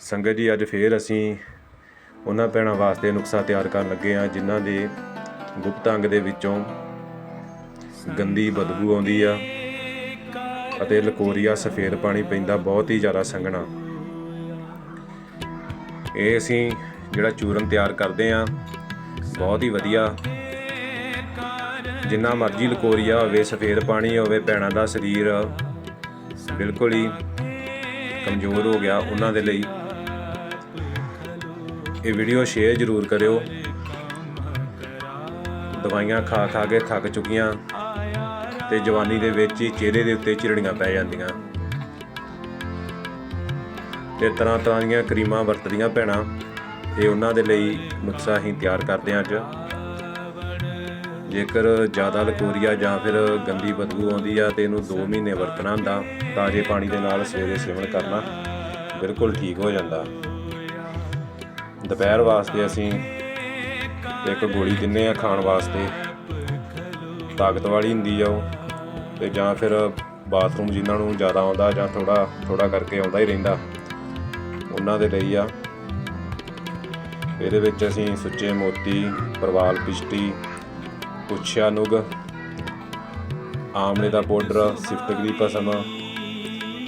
ਸੰਗਤ ਜੀ, ਅੱਜ ਫੇਰ ਅਸੀਂ ਉਹਨਾਂ ਭੈਣਾਂ ਵਾਸਤੇ ਨੁਕਸਾ ਤਿਆਰ ਕਰਨ ਲੱਗੇ ਆ ਜਿਨ੍ਹਾਂ ਦੇ ਗੁਪਤ ਅੰਗ ਦੇ ਵਿੱਚੋਂ ਗੰਦੀ ਬਦਬੂ ਆਉਂਦੀ ਆ ਅਤੇ ਲਕੋਰੀਆ ਸਫੇਦ ਪਾਣੀ ਪੈਂਦਾ, ਬਹੁਤ ਹੀ ਜ਼ਿਆਦਾ ਸੰਘਣਾ। ਇਹ ਅਸੀਂ ਜਿਹੜਾ ਚੂਰਨ ਤਿਆਰ ਕਰਦੇ ਆ ਬਹੁਤ ਹੀ ਵਧੀਆ। ਜਿੰਨਾ ਮਰਜ਼ੀ ਲਕੋਰੀਆ ਹੋਵੇ, ਸਫੇਦ ਪਾਣੀ ਹੋਵੇ, ਭੈਣਾਂ ਦਾ ਸਰੀਰ ਬਿਲਕੁਲ ਹੀ ਕਮਜ਼ੋਰ ਹੋ ਗਿਆ, ਉਹਨਾਂ ਦੇ ਲਈ ਇਹ ਵੀਡੀਓ ਸ਼ੇਅਰ ਜ਼ਰੂਰ ਕਰਿਓ। ਦਵਾਈਆਂ ਖਾ ਖਾ ਕੇ ਥੱਕ ਚੁੱਕੀਆਂ ਤੇ ਜਵਾਨੀ ਦੇ ਵਿੱਚ ਹੀ ਚਿਹਰੇ ਦੇ ਉੱਤੇ ਝਿਰੜੀਆਂ ਪੈ ਜਾਂਦੀਆਂ। ਤੇ ਤਰ੍ਹਾਂ ਤਰ੍ਹਾਂ ਦੀਆਂ ਕਰੀਮਾਂ ਵਰਤਦੀਆਂ ਭੈਣਾਂ, ਇਹ ਉਹਨਾਂ ਦੇ ਲਈ ਨੁਕਸਾ ਹੀ ਤਿਆਰ ਕਰਦੇ ਹਾਂ ਅੱਜ। ਜੇਕਰ ਜ਼ਿਆਦਾ ਲਕੋਰੀਆ ਜਾਂ ਫਿਰ ਗੰਦੀ ਬਦਬੂ ਆਉਂਦੀ ਆ ਤੇ ਇਹਨੂੰ 2 ਮਹੀਨੇ ਵਰਤਣਾ ਹੁੰਦਾ, ਤਾਜ਼ੇ ਪਾਣੀ ਦੇ ਨਾਲ ਸਵੇਰੇ ਸੇਵਨ ਕਰਨਾ ਬਿਲਕੁਲ ਠੀਕ ਹੋ ਜਾਂਦਾ। ਦੁਪਹਿਰ ਵਾਸਤੇ ਅਸੀਂ ਇੱਕ ਗੋਲੀ ਦਿੰਨੇ ਆ ਖਾਣ ਵਾਸਤੇ। ਤਾਕਤ ਵਾਲੀ ਹੁੰਦੀ ਆ ਉਹ, ਤੇ ਜਾਂ ਫਿਰ ਬਾਥਰੂਮ ਜਿਨ੍ਹਾਂ ਨੂੰ ਜ਼ਿਆਦਾ ਆਉਂਦਾ ਜਾਂ ਥੋੜਾ ਥੋੜਾ ਕਰਕੇ ਆਉਂਦਾ ਹੀ ਰਹਿੰਦਾ, ਉਹਨਾਂ ਦੇ ਲਈ ਆ। ਇਹਦੇ ਵਿੱਚ ਅਸੀਂ ਸੁੱਚੇ ਮੋਤੀ, ਪਰਵਾਲ ਪਿਸ਼ਟੀ ਪੁੱਛਿਆ ਨੁਗ ਆਮਲੇ ਦਾ ਪਾਊਡਰ ਸਿਫਤਗਰੀ ਭਸਮ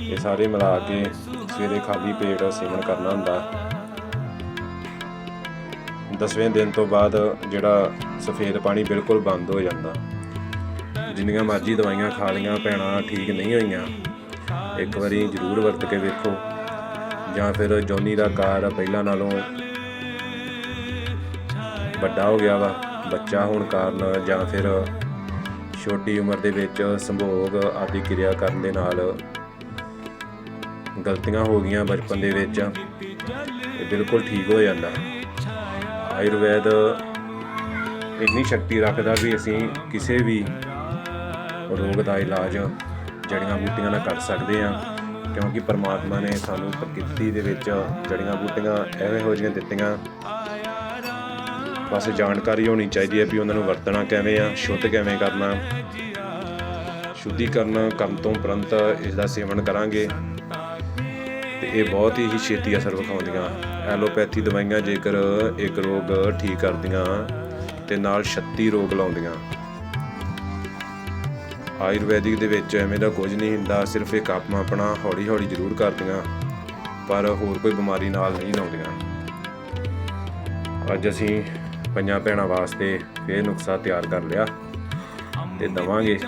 ਇਹ ਸਾਰੇ ਮਿਲਾ ਕੇ ਸਵੇਰੇ ਖਾਲੀ ਪੇਟ ਸੇਵਨ ਕਰਨਾ ਹੁੰਦਾ। ਦਸਵੇਂ ਦਿਨ ਤੋਂ ਬਾਅਦ ਜਿਹੜਾ ਸਫੇਦ ਪਾਣੀ ਬਿਲਕੁਲ ਬੰਦ ਹੋ ਜਾਂਦਾ। ਜਿੰਨੀਆਂ ਮਰਜ਼ੀ ਦਵਾਈਆਂ ਖਾ ਲਈਆਂ, ਭੈਣਾਂ ਠੀਕ ਨਹੀਂ ਹੋਈਆਂ। ਇੱਕ ਵਾਰੀ ਜ਼ਰੂਰ ਵਰਤ ਕੇ ਵੇਖੋ। ਜਾਂ ਫਿਰ ਜੋਨੀ ਦਾ ਕਾਰ ਪਹਿਲਾਂ ਨਾਲੋਂ ਵੱਡਾ ਹੋ ਗਿਆ ਵਾ। ਬੱਚਾ ਹੋਣ ਕਾਰਨ ਜਾਂ ਫਿਰ ਛੋਟੀ ਉਮਰ ਦੇ ਵਿੱਚ ਸੰਭੋਗ ਆਦਿ ਕਿਰਿਆ ਕਰਨ ਦੇ ਨਾਲ ਗਲਤੀਆਂ ਹੋ ਗਈਆਂ ਬਚਪਨ ਦੇ ਵਿੱਚ, ਇਹ ਬਿਲਕੁਲ ਠੀਕ ਹੋ ਜਾਂਦਾ। ਆਯੁਰਵੈਦ ਇੰਨੀ ਸ਼ਕਤੀ ਰੱਖਦਾ ਵੀ ਅਸੀਂ ਕਿਸੇ ਵੀ ਰੋਗ ਦਾ ਇਲਾਜ ਜੜੀਆਂ ਬੂਟੀਆਂ ਨਾਲ ਕਰ ਸਕਦੇ ਹਾਂ, ਕਿਉਂਕਿ ਪਰਮਾਤਮਾ ਨੇ ਸਾਨੂੰ ਪ੍ਰਕਿਰਤੀ ਦੇ ਵਿੱਚ ਜੜੀਆਂ ਬੂਟੀਆਂ ਐਵੇਂ ਹੋ ਜਿਹੀਆਂ ਦਿੱਤੀਆਂ ਬਸ ਜਾਣਕਾਰੀ ਹੋਣੀ ਚਾਹੀਦੀ ਹੈ ਵੀ ਉਹਨਾਂ ਨੂੰ ਵਰਤਣਾ ਕਿਵੇਂ ਆ, ਸ਼ੁੱਧ ਕਿਵੇਂ ਕਰਨਾ। ਸ਼ੁੱਧੀਕਰਨ ਕਰਨ ਤੋਂ ਉਪਰੰਤ ਇਸ ਦਾ ਸੇਵਨ ਕਰਾਂਗੇ। ਤੇ ਇਹ ਬਹੁਤ ਹੀ ਛੇਤੀ ਅਸਰ ਵਿਖਾਉਂਦੀਆਂ। ਐਲੋਪੈਥੀ ਦਵਾਈਆਂ ਜੇਕਰ ਇੱਕ ਰੋਗ ਠੀਕ ਕਰਦੀਆਂ, ਤੇ ਨਾਲ 36 ਰੋਗ ਲਾਉਂਦੀਆਂ। ਆਯੁਰਵੈਦਿਕ ਦੇ ਵਿੱਚ ਐਵੇਂ ਦਾ ਕੁਝ ਨਹੀਂ ਹੁੰਦਾ, ਸਿਰਫ ਇੱਕ ਆਪਣਾ ਆਪਣਾ ਹੌਲੀ ਹੌਲੀ ਜ਼ਰੂਰ ਕਰਦੀਆਂ, ਪਰ ਹੋਰ ਕੋਈ ਬਿਮਾਰੀ ਨਾਲ ਨਹੀਂ ਲਾਉਂਦੀਆਂ। ਅੱਜ ਅਸੀਂ ਪੰਜਾਂ ਭੈਣਾਂ ਵਾਸਤੇ ਇਹ ਨੁਕਸਾ ਤਿਆਰ ਕਰ ਲਿਆ ਤੇ ਦਵਾਂਗੇ।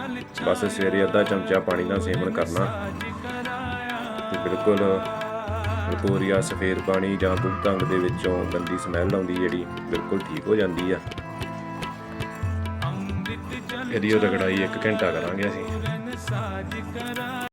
ਬਸ ਸਵੇਰੇ ਅੱਧਾ ਚਮਚਾ ਪਾਣੀ ਦਾ ਸੇਵਨ ਕਰਨਾ। ਤੇ ਬਿਲਕੁਲ ਲਕੋਰੀਆ ਸਫੇਦ ਪਾਣੀ ਜਾਂ ਦੁੱਧ ਅੰਗ ਦੇ ਵਿੱਚੋਂ ਗੰਦੀ ਸਮੈਲ ਆਉਂਦੀ ਜਿਹੜੀ, ਬਿਲਕੁਲ ਠੀਕ ਹੋ ਜਾਂਦੀ ਆ। ਇਹਦੀ ਉਹ ਰਗੜਾਈ 1 ਘੰਟਾ ਕਰਾਂਗੇ ਅਸੀਂ।